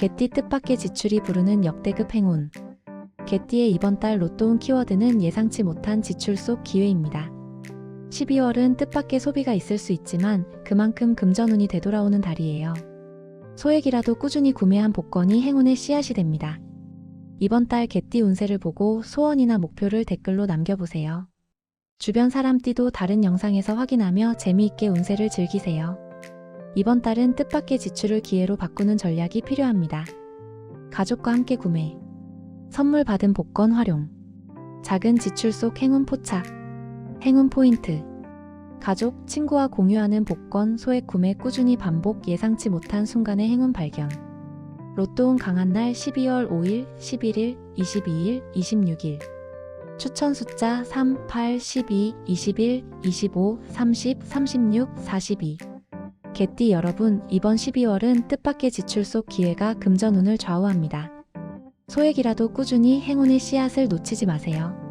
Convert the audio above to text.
개띠 뜻밖의 지출이 부르는 역대급 행운. 개띠의 이번 달 로또운 키워드는 예상치 못한 지출 속 기회입니다. 12월은 뜻밖의 소비가 있을 수 있지만 그만큼 금전운이 되돌아오는 달이에요. 소액이라도 꾸준히 구매한 복권이 행운의 씨앗이 됩니다. 이번 달 개띠 운세를 보고 소원이나 목표를 댓글로 남겨보세요. 주변 사람 띠도 다른 영상에서 확인하며 재미있게 운세를 즐기세요. 이번 달은 뜻밖의 지출을 기회로 바꾸는 전략이 필요합니다. 가족과 함께 구매. 선물 받은 복권 활용. 작은 지출 속 행운 포착. 행운 포인트. 가족, 친구와 공유하는 복권, 소액 구매 꾸준히 반복 예상치 못한 순간의 행운 발견. 로또운 강한 날 12월 5일, 11일, 22일, 26일. 추천 숫자 3, 8, 12, 21, 25, 30, 36, 42. 개띠 여러분, 이번 12월은 뜻밖의 지출 속 기회가 금전운을 좌우합니다. 소액이라도 꾸준히 행운의 씨앗을 놓치지 마세요.